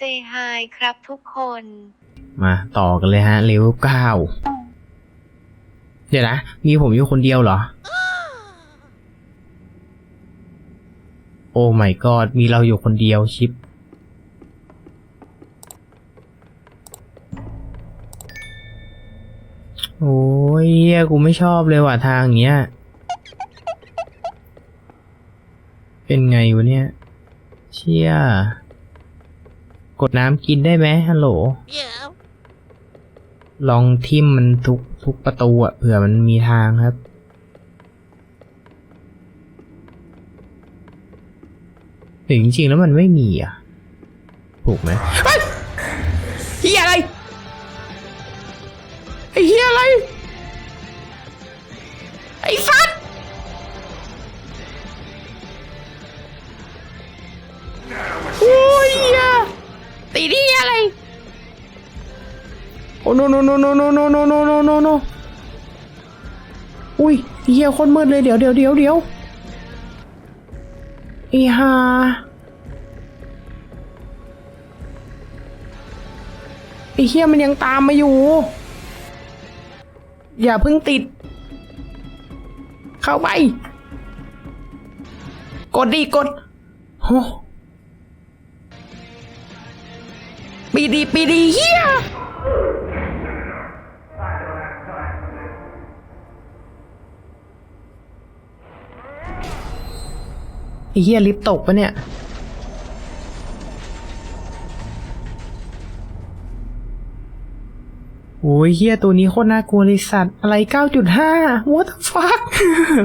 เซฮายครับทุกคน มาต่อกันเลยฮะเลเวลเก้าเดี๋ยวนะ มีผมอยู่คนเดียวเหรอ โอ้ my god มีเราอยู่คนเดียวชิป โอ้ยเหี้ยกูไม่ชอบเลยว่ะทางเนี้ย เป็นไงวะเนี่ย เชี่ย กดน้ำกินได้ไหมฮัลโหล ลองทิมมันทุกทุกประตูอะเผื่อมันมีทางครับหรือจริงๆแล้วมันไม่มีอะ ถูกไหมเฮ้ยเฮียอะไร ไอ้เฮียอะไรไอ้สัต โอ้ no no no no no no no no no no no อุ้ยเฮียคนมืดเลยเดี๋ยวเดี๋ยวเดี๋ยวเดี๋ยวอีฮาไอเฮียมันยังตามมาอยู่ อย่าเพิ่งติด เข้าไป กดดีกดโอ้ปีดีปีดีเฮีย อ้เฮียลิฟต์ตกปะเนี่ย โอ้ยเฮียตัวนี้โคตรน่ากลัวเลยสัตว์ อะไร 9.5 what the fuck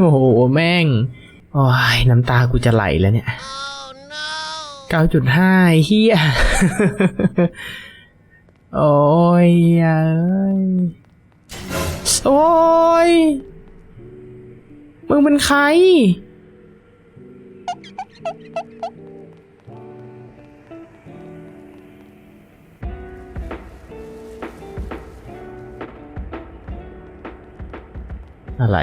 โอ้โห แม่ง โอ้ย น้ำตากูจะไหลแล้วเนี่ย 9.5ไอ้เฮียโอ้ยเอ้ยโอ้ยมึงเป็นใคร อะไร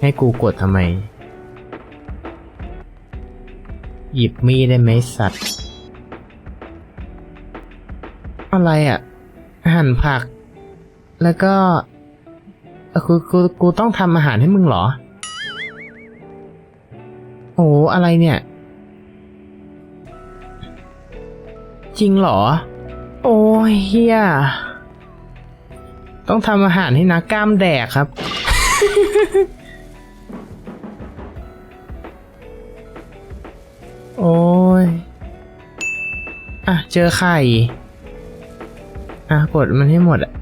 ให้กูกดทำไม หยิบมีดได้ไหมสัตว์ อะไรอะ่ะ หั่นผัก แล้วก็กูกูกูต้องทำอาหารให้มึงเหรอ โอ้อะไรเนี่ย จริงเหรอ โอ้ยเฮีย ต้องทำอาหารให้นักกล้ามแดกครับ โอ้ย อะ เจอไข่ อะ กดมันให้หมดอะ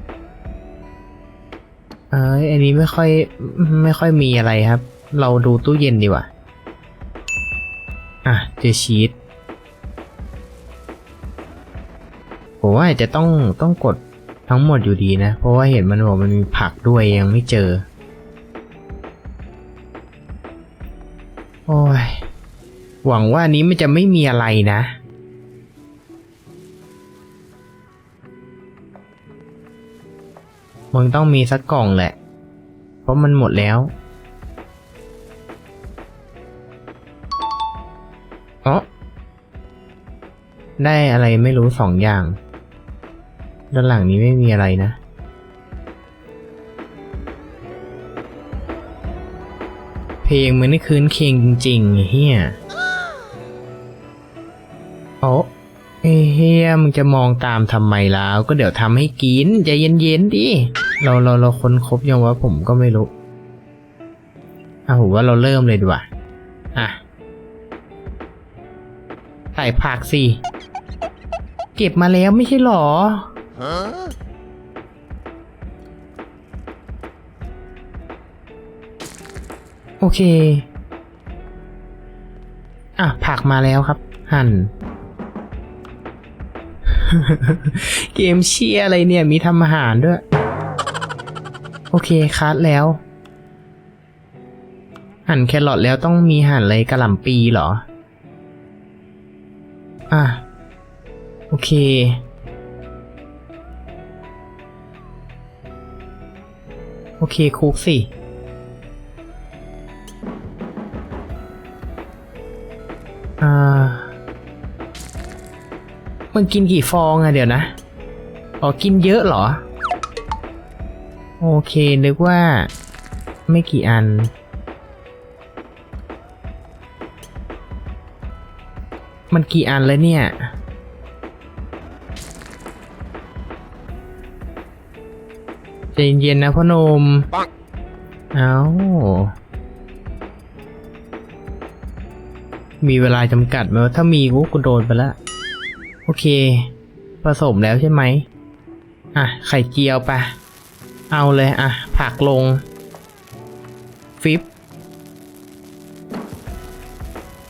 เอ้ย อันนี้ไม่ค่อย ไม่ค่อยมีอะไรครับ เราดูตู้เย็นดีกว่า อะ เจอชีสผมว่าจะต้องต้องกด ทั้งหมดอยู่ดีนะ เพราะว่าเห็นมันบอกมันมีผักด้วยยังไม่เจอ โอ้ย หวังว่านนี้มันจะไม่มีอะไรนะ มึงต้องมีสักกล่องแหละ เพราะมันหมดแล้วอ๋อได้อะไรไม่รู้สองอย่าง ด้านหลังนี้ไม่มีอะไรนะเพลงมันนี่คืนเคียงจริงๆเฮียโอ้ไอ้เฮียมึงจะมองตามทำไมแล้ว ก็เดี๋ยวทำให้กินใจเย็นๆดิ เราเราเราค้นครบยังวะผมก็ไม่รู้อะผมว่าเราเริ่มเลยดีกว่า อะ ใส่ผักสิ เก็บมาแล้วไม่ใช่หรอ โอเค อะ ผักมาแล้วครับ หั่น เกมเชียอะไรเนี่ย มีทำอาหารด้วย โอเค คัดแล้ว หั่นแครอทแล้วต้องมีหั่นอะไรกระหล่ำปีเหรอ อะ โอเค โอเคคุกสิอ่ามันกินกี่ฟองอะเดี๋ยวนะ อ๋อ กินเยอะเหรอ โอเค นึกว่า ไม่กี่อัน มันกี่อันแล้วเนี่ย ใจเย็นๆนะพ่อหนมเอามีเวลาจำกัดไหมว่าถ้ามีกูกโดนไปแล้วโอเค ผสมแล้วใช่ไหม อะ ไข่เจียวปะเอาเลยอะ ผักลง ฟิป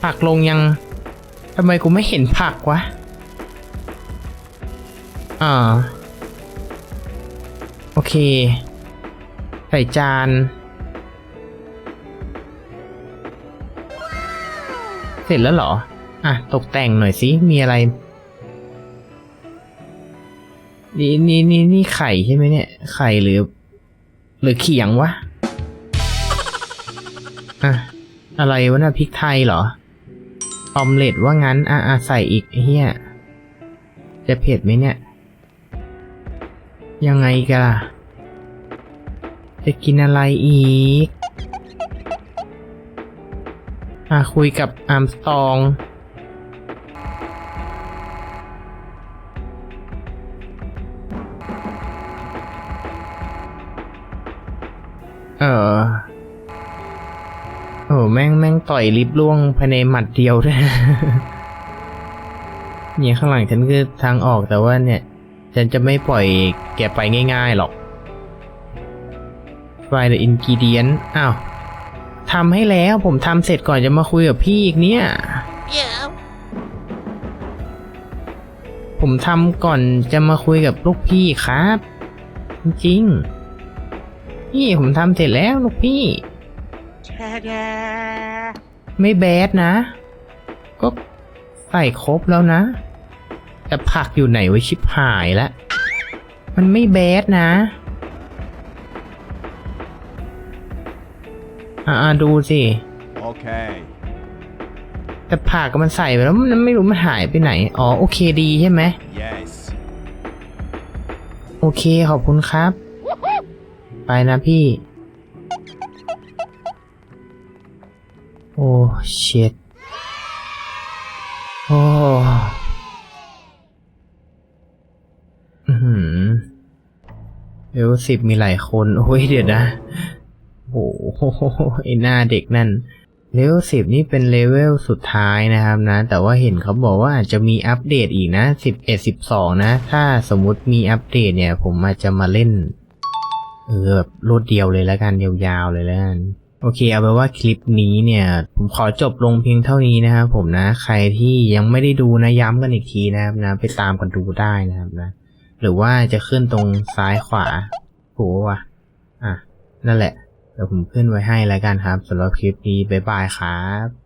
ผักลงยังทำไมกูไม่เห็นผักวะ อ่า อเค ใส่จาน เสร็จแล้วเหรอ อะ ตกแต่งหน่อยสิ มีอะไร นี่นี่นี่นี่ไข่ใช่ไหมเนี่ย ไข่หรือ หรือเขียงวะ อะ อะไรวะน่ะพริกไทยเหรอ ออมเล็ตว่างั้น อะอะใส่อีกเฮียจะเผ็ดไหมเนี่ย ยังไงกันล่ะจะกินอะไรอีก อะคุยกับอาร์มสตอง เออโอ้แม่งแม่งต่อยลิฟต์ล่วงภายในหมัดเดียวด้วยเนี่ยข้างหลังฉันคือทางออกแต่ว่าเนี่ย ฉันจะไม่ปล่อยแกไปง่ายๆหรอกไฟล์ the ingredient อ้าวทำให้แล้วผมทำเสร็จก่อนจะมาคุยกับพี่อีกเนี่ย ผมทำก่อนจะมาคุยกับลูกพี่ครับ จริงๆพี่ผมทำเสร็จแล้วลูกพี่ไม่แบดนะ ก็ใส่ครบแล้วนะ แต่ผักอยู่ไหนไว้ชิบหายละมันไม่แบดนะ อ่าดูสิ Okay. แต่ผักมันใส่ไปแล้วมันไม่รู้มันหายไปไหน อ๋อโอเคดีใช่ไหม Yes. โอเคขอบคุณครับ ไปนะพี่ โอ้เช็ดโอ้อื เลเวลสิบมีหลายคน โอ้ยเดี๋ยวนะ โอ้โหไอหน้าเด็กนั่น เลเวลสิบนี่เป็นเลเวลสุดท้ายนะครับนะ แต่ว่าเห็นเขาบอกว่าอาจจะมีอัปเดตอีกนะสิบเอ็ดสิบสองนะ ถ้าสมมุติมีอัปเดตเนี่ย ผมอาจจะมาเล่น เออแบบรวดเดียวเลยแล้วกัน ยาวๆเลยแล้วกันโอเคเอาไปนว่าคลิปนี้เนี่ย ผมขอจบลงเพียงเท่านี้นะครับผมนะ ใครที่ยังไม่ได้ดูนะย้ำกันอีกทีนะครับนะ ไปตามกันดูได้นะครับนะ หรือว่าจะขึ้นตรงซ้ายขวาโหว่ะอะ นั่นแหละ เดี๋ยวผมขึ้นไว้ให้แล้วกันครับสำหรับคลิปนี้บ๊ายบายครับ